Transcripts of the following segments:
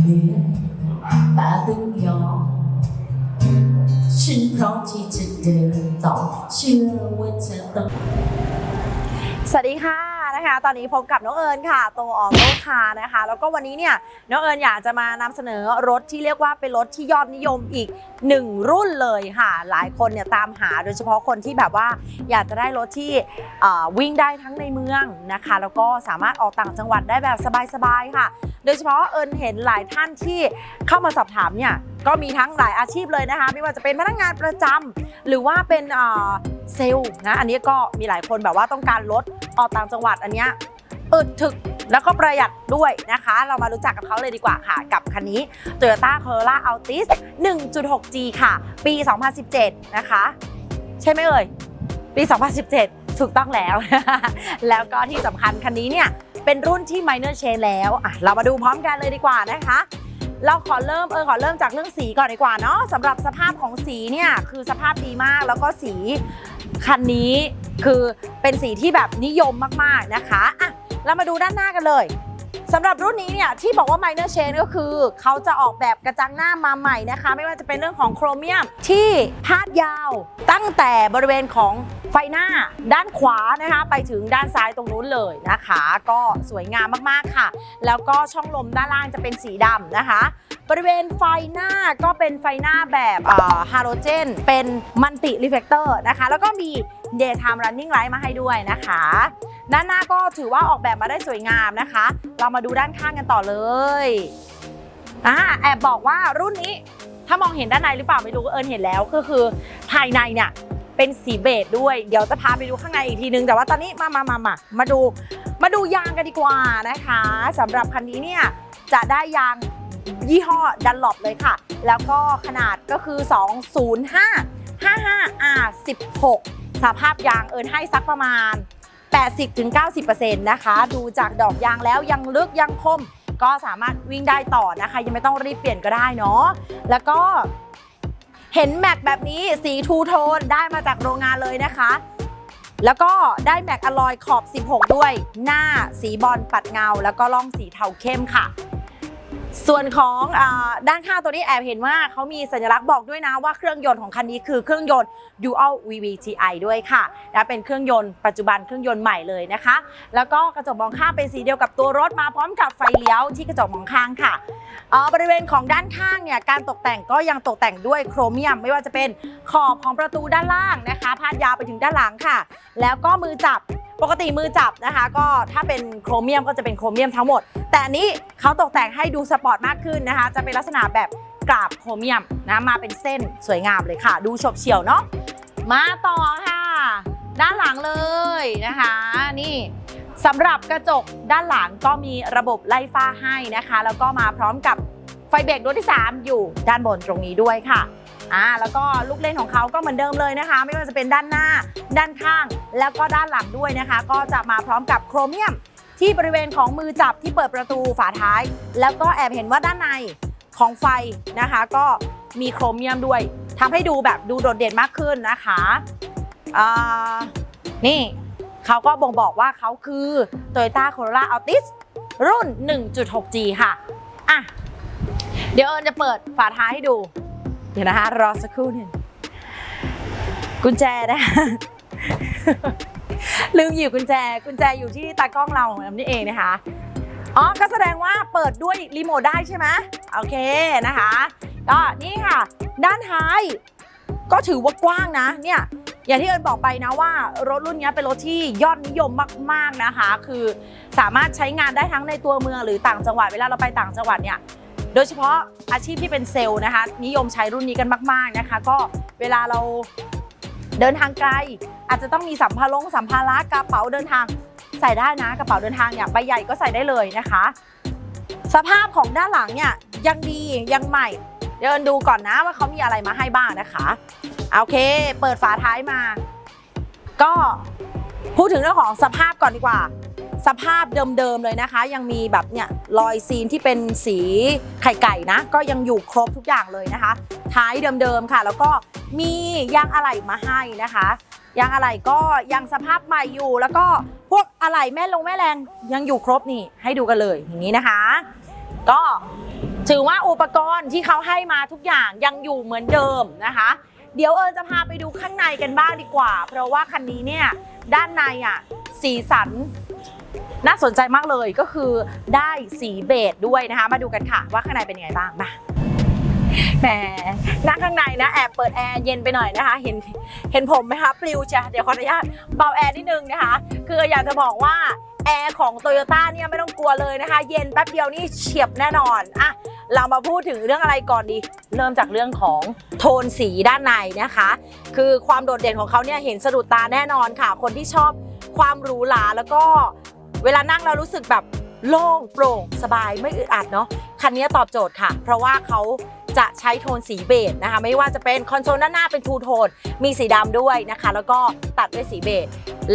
เหนือยแต่ต้องยอฉันพร้อมที่จะเดินต่อเชื่อว่าเธอต้อง สวัสดีค่ะ นะคะ ตอนนี้พบกับน้องเอิญค่ะ โตออกโลคานะคะ แล้วก็วันนี้เนี่ยน้องเอิญอยากจะมานำเสนอรถที่เรียกว่าเป็นรถที่ยอดนิยมอีกหนึ่งรุ่นเลยค่ะ หลายคนเนี่ยตามหาโดยเฉพาะคนที่แบบว่าอยากจะได้รถที่วิ่งได้ทั้งในเมืองนะคะ แล้วก็สามารถออกต่างจังหวัดได้แบบสบายๆค่ะ โดยเฉพาะเอิญเห็นหลายท่านที่เข้ามาสอบถามเนี่ยก็มีทั้งหลายอาชีพเลยนะคะ ไม่ว่าจะเป็นพนักงานประจำหรือว่าเป็นเซลล์นะอันนี้ก็มีหลายคนแบบว่าต้องการรถออกต่างจังหวัดอันเนี้ยอึดถึกแล้วก็ประหยัดด้วยนะคะ เรามารู้จักกับเขาเลยดีกว่าค่ะ กับคันนี้ Toyota Corolla Altis 1.6G ค่ะ ปี 2017 นะคะ ใช่ไหมเอ่ย ปี 2017 ถูกต้องแล้ว แล้วก็ที่สำคัญคันนี้เนี่ย เป็นรุ่นที่ minor change แล้วอะเรามาดูพร้อมกันเลยดีกว่านะคะ เราขอเริ่มเออขอเริ่มจากเรื่องสีก่อนดีกว่าเนาะสำหรับสภาพของสีเนี่ยคือสภาพดีมากแล้วก็สีคันนี้คือเป็นสีที่แบบนิยมมากๆนะคะอะเรามาดูด้านหน้ากันเลยสำหรับรุ่นนี้เนี่ยที่บอกว่า minor change ก็คือ เขาจะออกแบบกระจังหน้ามาใหม่นะคะ ไม่ว่าจะเป็นเรื่องของโครเมียมที่พาดยาวตั้งแต่บริเวณของ ไฟหน้าด้านขวานะคะไปถึงด้านซ้ายตรงนู้นเลยนะคะ ก็สวยงามมากๆค่ะ แล้วก็ช่องลมด้านล่างจะเป็นสีดำนะคะ บริเวณไฟหน้าก็เป็นไฟหน้าแบบฮาโลเจน เป็นมันติรีเฟกเตอร์นะคะ แล้วก็มี daytime running light มาให้ด้วยนะคะ ด้านหน้าก็ถือว่าออกแบบมาได้สวยงามนะคะ เรามาดูด้านข้างกันต่อเลยอ่าแอบบอกว่ารุ่นนี้ถ้ามองเห็นด้านในหรือเปล่าไม่รู้เอิญเห็นแล้วก็คือภายในเนี่ย เป็นสีเบจด้วย เดี๋ยวจะพาไปดูข้างในอีกทีนึง แต่ว่าตอนนี้มามามามามาดู มาดูยางกันดีกว่านะคะสำหรับคันนี้เนี่ยจะได้ยางยี่ห้อดันหลบเลยค่ะ แล้วก็ขนาดก็คือ 205 55 R 16 สภาพยางเอิญให้สักประมาณ 80-90%นะคะ ดูจากดอกยางแล้วยังลึกยังคม ก็สามารถวิ่งได้ต่อนะคะ ยังไม่ต้องรีบเปลี่ยนก็ได้เนาะแล้วก็ เห็นแม็กแบบนี้สีทูโทนได้มาจากโรงงานเลยนะคะ แล้วก็ได้แม็กอลอยขอบ 16 ด้วย หน้าสีบอลปัดเงา แล้วก็ล่องสีเทาเข้มค่ะ ส่วนของอด้านข้างตัวนี้แอบเห็นว่าเขามีสัญลักษณ์บอกด้วยนะว่าเครื่องยนต์ของคันนี้คือเครื่องยนต์ Dual VVTi ด้วยค่ะและเป็นเครื่องยนต์ปัจจุบันเครื่องยนต์ใหม่เลยนะคะ แล้วก็กระจกมองข้างเป็นสีเดียวกับตัวรถมาพร้อมกับไฟเลี้ยวที่กระจกมองข้างค่ะเอ่อบริเวณของด้านข้างเนี่ยการตกแต่งก็ยังตกแต่งด้วยโครเมียม ไม่ว่าจะเป็นขอบของประตูด้านล่างนะคะพาดยาวไปถึงด้านหลังค่ะ แล้วก็มือจับ ปกติมือจับนะคะ ก็ถ้าเป็นโครเมียมก็จะเป็นโครเมียมทั้งหมด แต่อันนี้เขาตกแต่งให้ดูสปอร์ตมากขึ้นนะคะ จะเป็นลักษณะแบบกราบโครเมียมนะมาเป็นเส้นสวยงามเลยค่ะ ดูฉบเฉี่ยวเนาะมาต่อค่ะ ด้านหลังเลยนะคะ นี่สำหรับกระจกด้านหลังก็มีระบบไล่ฟ้าให้นะคะ แล้วก็มาพร้อมกับไฟเบรกดวงที่ 3 อยู่ด้านบนตรงนี้ด้วยค่ะ อ่าแล้วก็ลูกเล่นของเขาก็เหมือนเดิมเลยนะคะ ไม่ว่าจะเป็นด้านหน้า ด้านข้าง แล้วก็ด้านหลังด้วยนะคะ ก็จะมาพร้อมกับโครเมียม ที่บริเวณของมือจับที่เปิดประตูฝาท้าย แล้วก็แอบเห็นว่าด้านในของไฟนะคะ ก็มีโครเมียมด้วยทำให้ดูแบบดูโดดเด่นมากขึ้นนะคะอ่านี่เขาก็บ่งบอกว่าเขาคือ Toyota Corolla Altis รุ่น 1.6G ค่ะ อะ เดี๋ยวเอิญจะเปิดฝาท้ายให้ดู เดี๋ยวนะคะรอสักครู่หนึ่งกุญแจนะลืมหยิบกุญแจ กุญแจอยู่ที่ตากล้องเราแอมนี่เองนะคะ อ๋อ ก็แสดงว่าเปิดด้วยรีโมทได้ใช่ไหมโอเคนะคะ ก็นี่ค่ะ ด้านท้าย ก็ถือว่ากว้างนะ เนี่ย อย่างที่เอิญบอกไปนะว่ารถรุ่นนี้เป็นรถที่ยอดนิยมมาก ๆนะคะ คือสามารถใช้งานได้ทั้งในตัวเมืองหรือต่างจังหวัด เวลาเราไปต่างจังหวัดเนี่ย ดยเฉพาะอาชีพที่เป็นเซลล์นะคะ นิยมใช้รุ่นนี้กันมาก ๆนะคะ ก็เวลาเราเดินทางไกล อาจจะต้องมีสัมภาระสัมภาระกระเป๋าเดินทางใส่ได้นะกระเป๋าเดินทางเนี่ยใบใหญ่ก็ใส่ได้เลยนะคะ สภาพของด้านหลังเนี่ยยังดียังใหม่ เดินดูก่อนนะว่าเขามีอะไรมาให้บ้างนะคะโอเค เปิดฝาท้ายมา ก็พูดถึงเรื่องของสภาพก่อนดีกว่า สภาพเดิมๆเลยนะคะ ยังมีแบบเนี่ยรอยซีนที่เป็นสีไข่ไก่นะ ก็ยังอยู่ครบทุกอย่างเลยนะคะ ท้ายเดิมๆค่ะ แล้วก็มียางอะไหล่มาให้นะคะยางอะไหล่ก็ยังสภาพใหม่อยู่ แล้วก็พวกอะไหล่แม่ลงแม่แรงยังอยู่ครบนี่ให้ดูกันเลยอย่างนี้นะคะ ก็ถือว่าอุปกรณ์ที่เขาให้มาทุกอย่างยังอยู่เหมือนเดิมนะคะ เดี๋ยวเอิญจะพาไปดูข้างในกันบ้างดีกว่า เพราะว่าคันนี้เนี่ยด้านในอะสีสัน น่าสนใจมากเลยก็คือได้สีเบจด้วยนะคะ มาดูกันค่ะว่าข้างในเป็นยังไงบ้างมาแหมนั่งข้างในนะแอบเปิดแอร์เย็นไปหน่อยนะคะ เห็นเห็นผมไหมคะปลิวจ้ะเดี๋ยวขออนุญาตเบาแอร์นิดนึงนะคะ คืออยากจะบอกว่าแอร์ของโตโยต้าเนี่ยไม่ต้องกลัวเลยนะคะ เย็นแป๊บเดียวนี่เฉียบแน่นอนอะเรามาพูดถึงเรื่องอะไรก่อนดี เริ่มจากเรื่องของโทนสีด้านในนะคะ คือความโดดเด่นของเขาเนี่ยเห็นสะดุดตาแน่นอนค่ะ คนที่ชอบความหรูหราแล้วก็ เวลานั่งเรารู้สึกแบบโล่งโปร่งสบายไม่อึดอัดเนาะคันนี้ตอบโจทย์ค่ะ เพราะว่าเขาจะใช้โทนสีเบจนะคะ ไม่ว่าจะเป็นคอนโซลด้านหน้าเป็นทูโทน มีสีดำด้วยนะคะ แล้วก็ตัดด้วยสีเบจ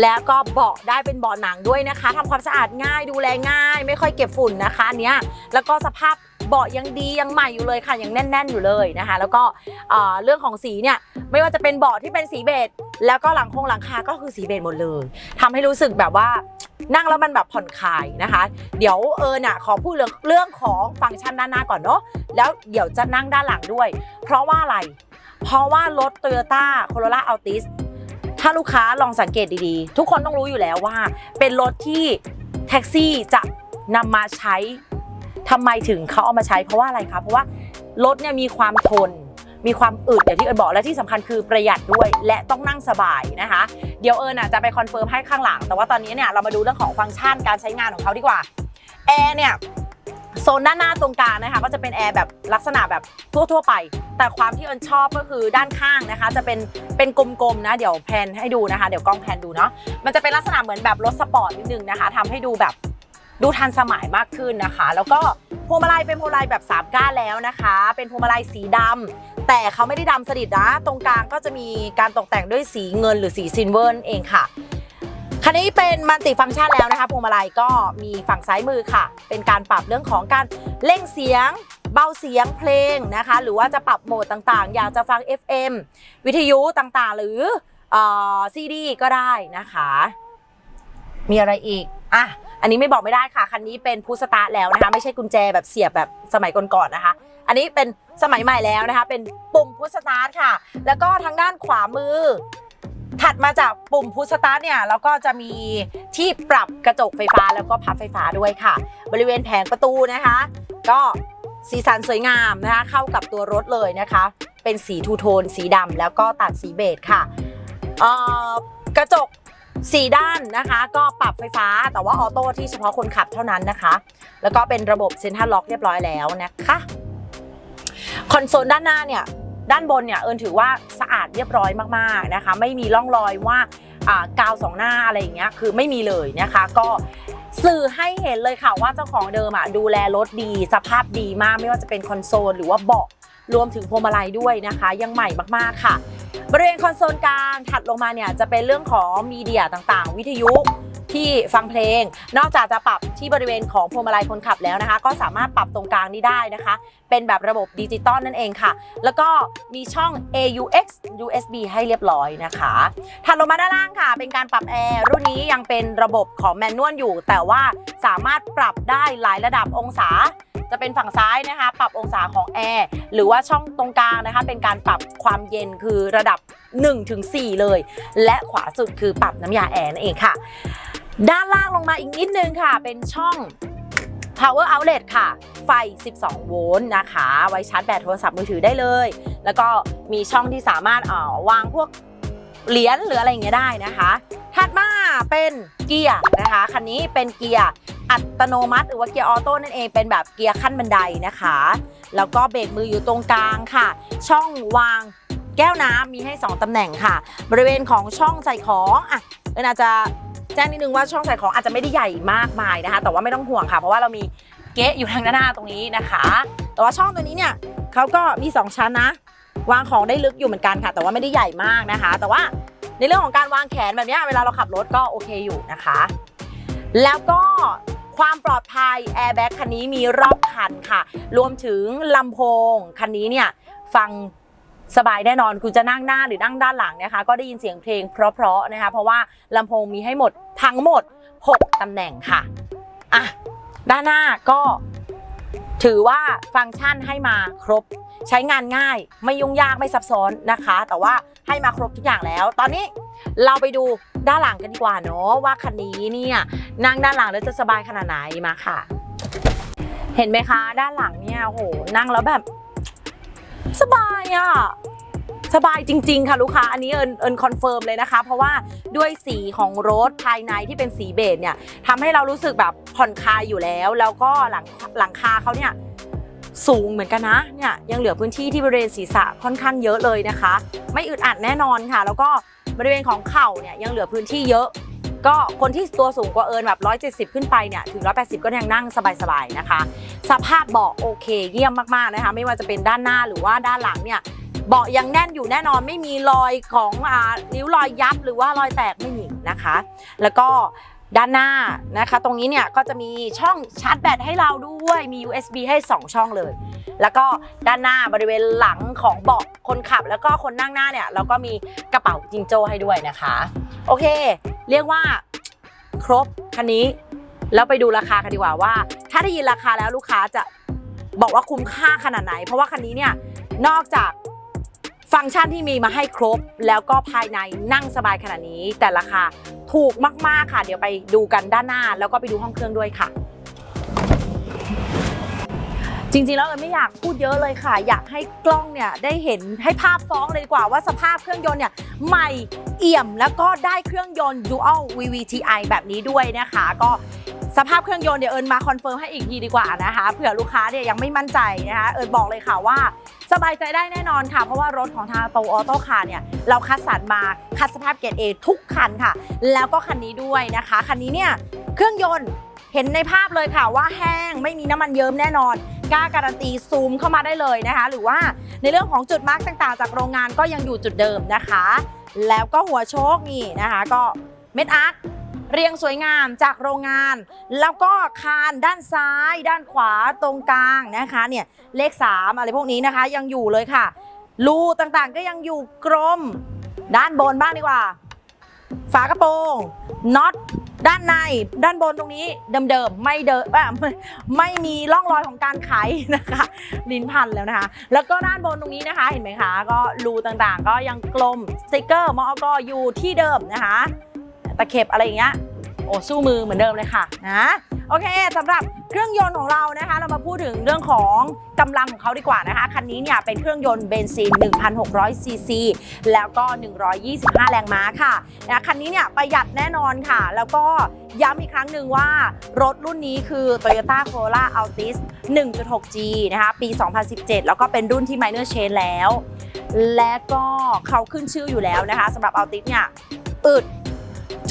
แล้วก็เบาะได้เป็นเบาะหนังด้วยนะคะทำความสะอาดง่ายดูแลง่าย ไม่ค่อยเก็บฝุ่นนะคะเนี้ยแล้วก็สภาพ เบาะยังดียังใหม่อยู่เลยค่ะยังแน่น ๆ อยู่เลยนะคะ แล้วก็เรื่องของสีเนี่ยไม่ว่าจะเป็นเบาะที่เป็นสีเบจแล้วก็หลังคงหลังคาก็คือสีเบจหมดเลยทำให้รู้สึกแบบว่านั่งแล้วมันแบบผ่อนคลายนะคะ เดี๋ยวเอิญอะขอพูดเรื่องเรื่องของฟังก์ชันด้านหน้าก่อนเนาะแล้วเดี๋ยวจะนั่งด้านหลังด้วย เพราะว่าอะไร เพราะว่ารถ Toyota Corolla Altis ถ้าลูกค้าลองสังเกตดีๆ ทุกคนต้องรู้อยู่แล้วว่า เป็นรถที่แท็กซี่จะนำมาใช้ ทำไมถึงเขาเอามาใช้เพราะว่าอะไรคะเพราะว่ารถเนี่ยมีความทน มีความอึดอย่างที่เอิญบอกและที่สำคัญคือประหยัดด้วย และต้องนั่งสบายนะคะ เดี๋ยวเอิญอะจะไปคอนเฟิร์มให้ข้างหลัง แต่ว่าตอนนี้เนี่ยเรามาดูเรื่องของฟังก์ชันการใช้งานของเขาดีกว่าแอร์เนี่ยโซนด้านหน้าตรงกลางนะคะก็จะเป็นแอร์แบบลักษณะแบบทั่วๆไป แต่ความที่เอิญชอบก็คือด้านข้างนะคะ จะเป็นเป็นกลมๆนะเดี๋ยวแพนให้ดูนะคะ เดี๋ยวกล้องแพนดูเนาะมันจะเป็นลักษณะเหมือนแบบรถสปอร์ตนิดนึงนะคะทำให้ดูแบบ ดูทันสมัยมากขึ้นนะคะ แล้วก็พวงมาลัยเป็นพวงมาลัยแบบสามก้านแล้วนะคะ เป็นพวงมาลัยสีดำแต่เขาไม่ได้ดำสนิทนะ ตรงกลางก็จะมีการตกแต่งด้วยสีเงินหรือสีซิลเวอร์นเองค่ะคันนี้เป็นมัลติฟังก์ชันแล้วนะคะพวงมาลัยก็มีฝั่งซ้ายมือค่ะ เป็นการปรับเรื่องของการเร่งเสียง เบาเสียงเพลงนะคะ หรือว่าจะปรับโหมดต่างๆ อยากจะฟัง FM วิทยุต่างๆ หรือซีดีก็ได้นะคะ มีอะไรอีกอะ อันนี้ไม่บอกไม่ได้ค่ะ คันนี้เป็นพุสตาร์ทแล้วนะคะ ไม่ใช่กุญแจแบบเสียบแบบสมัยก่อนๆนะคะ อันนี้เป็นสมัยใหม่แล้วนะคะ เป็นปุ่มพุสตาร์ทค่ะ แล้วก็ทางด้านขวามือ ถัดมาจากปุ่มพุสตาร์ทเนี่ยแล้วก็จะมีที่ปรับกระจกไฟฟ้าแล้วก็พับไฟฟ้าด้วยค่ะ บริเวณแผงประตูนะคะ ก็สีสันสวยงามนะคะ เข้ากับตัวรถเลยนะคะ เป็นสีทูโทน สีดำแล้วก็ตัดสีเบจค่ะกระจก สีด้านนะคะ ก็ปรับไฟฟ้าแต่ว่าออโต้ที่เฉพาะคนขับเท่านั้นนะคะ แล้วก็เป็นระบบเซ็นทรัลล็อกเรียบร้อยแล้วนะคะคอนโซลด้านหน้าเนี่ยด้านบนเนี่ยเอิญถือว่าสะอาดเรียบร้อยมากๆนะคะ ไม่มีร่องรอยว่าอ่ากาวสองหน้าอะไรอย่างเงี้ยคือไม่มีเลยนะคะ ก็สื่อให้เห็นเลยค่ะว่าเจ้าของเดิมอะดูแลรถดี สภาพดีมากไม่ว่าจะเป็นคอนโซลหรือว่าเบาะ รวมถึงพวงมาลัยด้วยนะคะ ยังใหม่มากๆค่ะ บริเวณคอนโซลกลางถัดลงมาเนี่ยจะเป็นเรื่องของมีเดียต่างๆ วิทยุที่ฟังเพลง นอกจากจะปรับที่บริเวณของพวงมาลัยคนขับแล้วนะคะ ก็สามารถปรับตรงกลางนี้ได้นะคะ เป็นแบบระบบดิจิตอลนั่นเองค่ะ แล้วก็มีช่อง AUX USB ให้เรียบร้อยนะคะถัดลงมาด้านล่างค่ะ เป็นการปรับแอร์รุ่นนี้ยังเป็นระบบของแมนนวลอยู่ แต่ว่าสามารถปรับได้หลายระดับองศา จะเป็นฝั่งซ้ายนะคะ ปรับองศาของแอร์หรือว่าช่องตรงกลางนะคะ เป็นการปรับความเย็นคือระดับ 1-4 เลย และขวาสุดคือปรับน้ำยาแอร์นั่นเองค่ะ ด้านล่างลงมาอีกนิดนึงค่ะ เป็นช่อง power outlet ค่ะ ไฟ 12 โวลต์นะคะ ไว้ชาร์จแบตโทรศัพท์มือถือได้เลย แล้วก็มีช่องที่สามารถอ่อวางพวก เหรียญหรืออะไรอย่างเงี้ยได้นะคะ ถัดมาเป็นเกียร์นะคะ คันนี้เป็นเกียร์อัตโนมัติ หรือว่าเกียร์ออโต้นั่นเองเป็นแบบเกียร์ขั้นบันไดนะคะ แล้วก็เบรกมืออยู่ตรงกลางค่ะ ช่องวางแก้วน้ำมีให้ 2ตำแหน่งค่ะ บริเวณของช่องใส่ของอะเอิญอาจจะแจ้งนิดนึงว่าช่องใส่ของอาจจะไม่ได้ใหญ่มากมายนะคะ แต่ว่าไม่ต้องห่วงค่ะ เพราะว่าเรามีเก๊ะอยู่ทางด้านหน้าตรงนี้นะคะ แต่ว่าช่องตัวนี้เนี่ยเขาก็มี 2 ชั้นนะ วางของได้ลึกอยู่เหมือนกันค่ะ แต่ว่าไม่ได้ใหญ่มากนะคะ แต่ว่าในเรื่องของการวางแขนแบบนี้เวลาเราขับรถก็โอเคอยู่นะคะ แล้วก็ความปลอดภัยแอร์แบ็กคันนี้มีรอบคันค่ะ รวมถึงลำโพงคันนี้เนี่ยฟังสบายแน่นอนคุณจะนั่งหน้าหรือนั่งด้านหลังนะคะ ก็ได้ยินเสียงเพลงเพราะๆนะคะ เพราะว่าลำโพงมีให้หมดทั้งหมด 6ตำแหน่งค่ะอะด้านหน้าก็ ถือว่าฟังก์ชันให้มาครบ ใช้งานง่ายไม่ยุ่งยากไม่ซับซ้อนนะคะ แต่ว่าให้มาครบทุกอย่างแล้ว ตอนนี้เราไปดูด้านหลังกันดีกว่าเนาะว่าคันนี้เนี่ยนั่งด้านหลังแล้วจะสบายขนาดไหนมาค่ะ เห็นไหมคะ ด้านหลังเนี่ยโหนั่งแล้วแบบสบายอะ สบายจริง ๆ ค่ะลูกค้าอันนี้เอิญเอิญคอนเฟิร์มเลยนะคะ เพราะว่าด้วยสีของรถภายในที่เป็นสีเบจเนี่ยทำให้เรารู้สึกแบบผ่อนคลายอยู่แล้ว แล้วก็หลังหลังคาเขาเนี่ยสูงเหมือนกันนะเนี่ยยังเหลือพื้นที่ที่บริเวณศีรษะค่อนข้างเยอะเลยนะคะ ไม่อึดอัดแน่นอนค่ะ แล้วก็บริเวณของเข่าเนี่ยยังเหลือพื้นที่เยอะ ก็คนที่ตัวสูงกว่าเอิญแบบ 170 ขึ้นไปเนี่ยถึง 180 ก็ยังนั่งสบายๆนะคะ สภาพเบาะโอเคเยี่ยมมากๆนะคะ ไม่ว่าจะเป็นด้านหน้าหรือว่าด้านหลังเนี่ย เบาะยังแน่นอยู่แน่นอนไม่มีรอยของอ่านิ้วรอยยับหรือว่ารอยแตกไม่มีนะคะ แล้วก็ด้านหน้านะคะ ตรงนี้เนี่ยก็จะมีช่องชาร์จแบตให้เราด้วยมี USB ให้ 2 ช่องเลย แล้วก็ด้านหน้าบริเวณหลังของเบาะคนขับ แล้วก็คนนั่งหน้าเนี่ยเราก็มีกระเป๋าจิงโจ้ให้ด้วยนะคะ โอเค เรียกว่าครบคันนี้แล้วไปดูราคากันดีกว่าว่า ถ้าได้ยินราคาแล้วลูกค้าจะบอกว่าคุ้มค่าขนาดไหน เพราะว่าคันนี้เนี่ยนอกจาก ฟังก์ชันที่มีมาให้ครบ แล้วก็ภายในนั่งสบายขนาดนี้ แต่ราคาถูกมาก ๆ ค่ะ เดี๋ยวไปดูกันด้านหน้า แล้วก็ไปดูห้องเครื่องด้วยค่ะ จริง ๆ แล้วเอิญไม่อยากพูดเยอะเลยค่ะ อยากให้กล้องเนี่ยได้เห็นให้ภาพฟ้องเลยดีกว่าว่าสภาพเครื่องยนต์เนี่ยใหม่เอี่ยมแล้วก็ได้เครื่องยนต์ Dual VVTi แบบนี้ด้วยนะคะ ก็ สภาพเครื่องยนต์เดี๋ยวเอิญมาคอนเฟิร์มให้อีกทีดีกว่านะคะเผื่อลูกค้าเนี่ยยังไม่มั่นใจนะคะเอิญบอกเลยค่ะว่า สบายใจได้แน่นอนค่ะ เพราะว่ารถของทางโตออโต้คาร์เนี่ยเราคัดสรรมาคัดสภาพเกรด A ทุกคันค่ะ แล้วก็คันนี้ด้วยนะคะคันนี้เนี่ยเครื่องยนต์เห็นในภาพเลยค่ะว่าแห้งไม่มีน้ำมันเยิ้มแน่นอนกล้าการันตีซูมเข้ามาได้เลยนะคะ หรือว่าในเรื่องของจุดมาร์กต่างๆ จากโรงงานก็ยังอยู่จุดเดิมนะคะ แล้วก็หัวโชคนี่นะคะ ก็เม็ดอาร์ค เรียงสวยงามจากโรงงาน แล้วก็คานด้านซ้าย ด้านขวาตรงกลางนะคะเนี่ยเลข 3 อะไรพวกนี้นะคะยังอยู่เลยค่ะรูต่างๆก็ยังอยู่กรมด้านบนบ้างดีกว่า ฝากระโปรงน็อตด้านในด้านบนตรงนี้เดิมๆไม่เดิมไม่ไม่มีร่องรอยของการไขนะคะลิ้นพันแล้วนะคะ แล้วก็ด้านบนตรงนี้นะคะ เห็นไหมคะ ก็รูต่างๆ ก็ยังกลมสติกเกอร์มอกอยู่ที่เดิมนะคะ ตะเข็บอะไรอย่างเงี้ยโอ้สู้มือเหมือนเดิมเลยค่ะนะโอเคสำหรับเครื่องยนต์ของเรานะคะ เรามาพูดถึงเรื่องของกำลังของเขาดีกว่านะคะคันนี้เนี่ยเป็นเครื่องยนต์เบนซิน 1,600 ซีซี แล้วก็ 125 แรงม้าค่ะนะคันนี้เนี่ยประหยัดแน่นอนค่ะ แล้วก็ย้ำอีกครั้งหนึ่งว่ารถรุ่นนี้คือ Toyota Corolla Altis 1.6G นะคะปี 2017 แล้วก็เป็นรุ่นที่ Minor Chain แล้ว และก็เขาขึ้นชื่ออยู่แล้วนะคะสำหรับ Altis เนี่ยอึด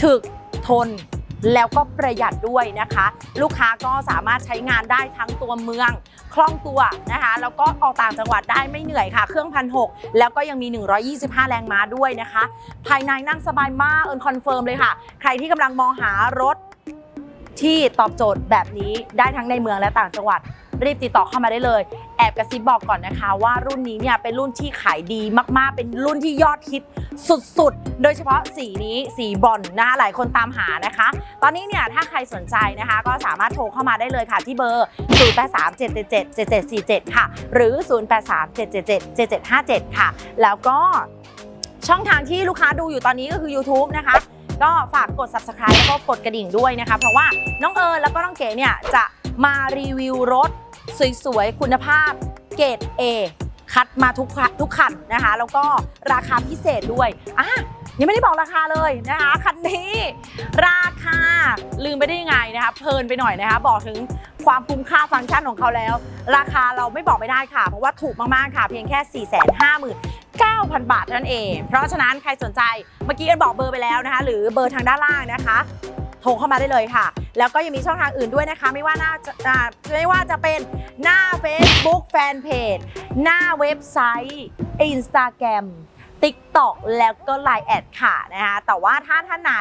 ถึกทนแล้วก็ประหยัดด้วยนะคะ ลูกค้าก็สามารถใช้งานได้ทั้งตัวเมือง คล่องตัวนะคะ แล้วก็ออกต่างจังหวัดได้ไม่เหนื่อยค่ะ เครื่องพันหแล้วก็ยังมี 125 แรงม้าด้วยนะคะ ภายในนั่งสบายมากเอินคอนเฟิร์มเลยค่ะ ใครที่กำลังมองหารถ ที่ตอบโจทย์แบบนี้ได้ทั้งในเมืองและต่างจังหวัด รีบติดต่อเข้ามาได้เลย แอบกระซิบบอกก่อนนะคะว่ารุ่นนี้เนี่ยเป็นรุ่นที่ขายดีมากๆ เป็นรุ่นที่ยอดฮิตสุดๆ โดยเฉพาะสีนี้สีบอลนะคะหลายคนตามหานะคะ ตอนนี้เนี่ยถ้าใครสนใจนะคะก็สามารถโทรเข้ามาได้เลยค่ะที่เบอร์ 0837777747 ค่ะ หรือ 0837777757 ค่ะ แล้วก็ช่องทางที่ลูกค้าดูอยู่ตอนนี้ก็คือ YouTube นะคะ ก็ฝากกด subscribe แล้วก็กดกระดิ่งด้วยนะคะ เพราะว่าน้องเอิญแล้วก็น้องเก๋เนี่ยจะมารีวิวรถสวยๆ คุณภาพเกรด A คัดมาทุกทุกคันนะคะ แล้วก็ราคาพิเศษด้วยอะยังไม่ได้บอกราคาเลยนะคะ คันนี้ ราคาลืมไปได้ยังไงนะคะเพลินไปหน่อยนะคะ บอกถึงความคุ้มค่าฟังก์ชันของเขาแล้ว ราคาเราไม่บอกไม่ได้ค่ะ เพราะว่าถูกมาก ๆ ค่ะ เพียงแค่ 4 5 9 0 0 9,000 บาทเท่านั้นเอง เพราะฉะนั้นใครสนใจเมื่อกี้กันบอกเบอร์ไปแล้วนะคะ หรือเบอร์ทางด้านล่างนะคะโทรเข้ามาได้เลยค่ะ แล้วก็ยังมีช่องทางอื่นด้วยนะคะ ไม่ว่าหน่าจะอ่าไม่ว่าจะเป็นหน้า Facebook Fanpage หน้าเว็บไซต์ Instagram TikTok แล้วก็ Line แอดค่ะนะคะแต่ว่าถ้าท่านไหน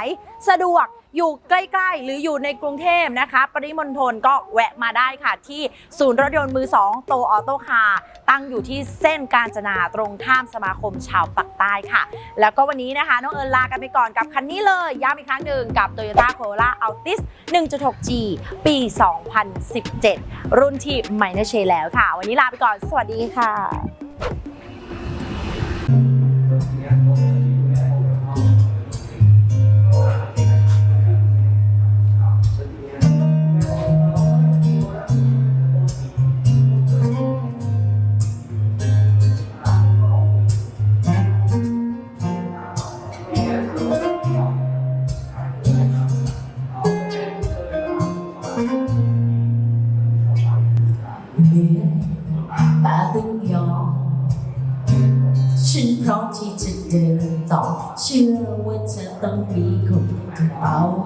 สะดวก อยู่ใกล้ๆ หรืออยู่ในกรุงเทพนะคะ ปริมณฑลก็แวะมาได้ค่ะ ที่ศูนย์รถยนต์มือ2โตออโต้คาร์ตั้งอยู่ที่เส้นกาญจนาตรงข้ามสมาคมชาวปักใต้ค่ะ แล้วก็วันนี้นะคะ น้องเอิญลากันไปก่อนกับคันนี้เลยย้ำอีกครั้งหนึ่งกับ Toyota Corolla Altis 1.6G ปี 2017 รุ่นที่ไม่น่าเชยแล้วค่ะ วันนี้ลาไปก่อน สวัสดีค่ะ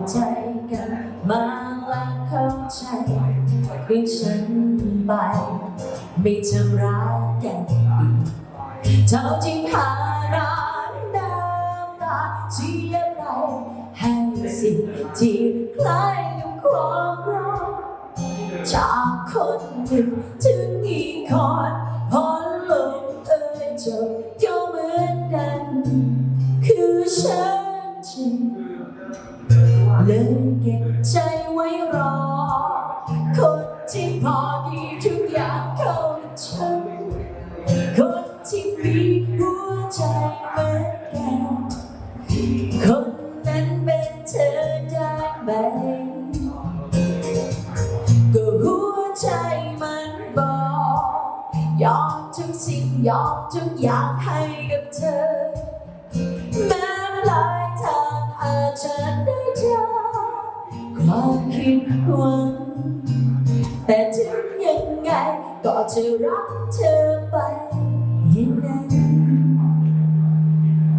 ใจกันมาและเข้าใจให้ฉันไป ไม่ทำร้ายกันอีกเท่าที่ผ่านมาน้ำตาเสียไปให้สิ่งที่คล้ายกับความรักจากคนหนึ่งถึ คนนั้นเป็นเธอได้ไหม ก็หัวใจมันบอก ยอมทุกสิ่งยอมทุก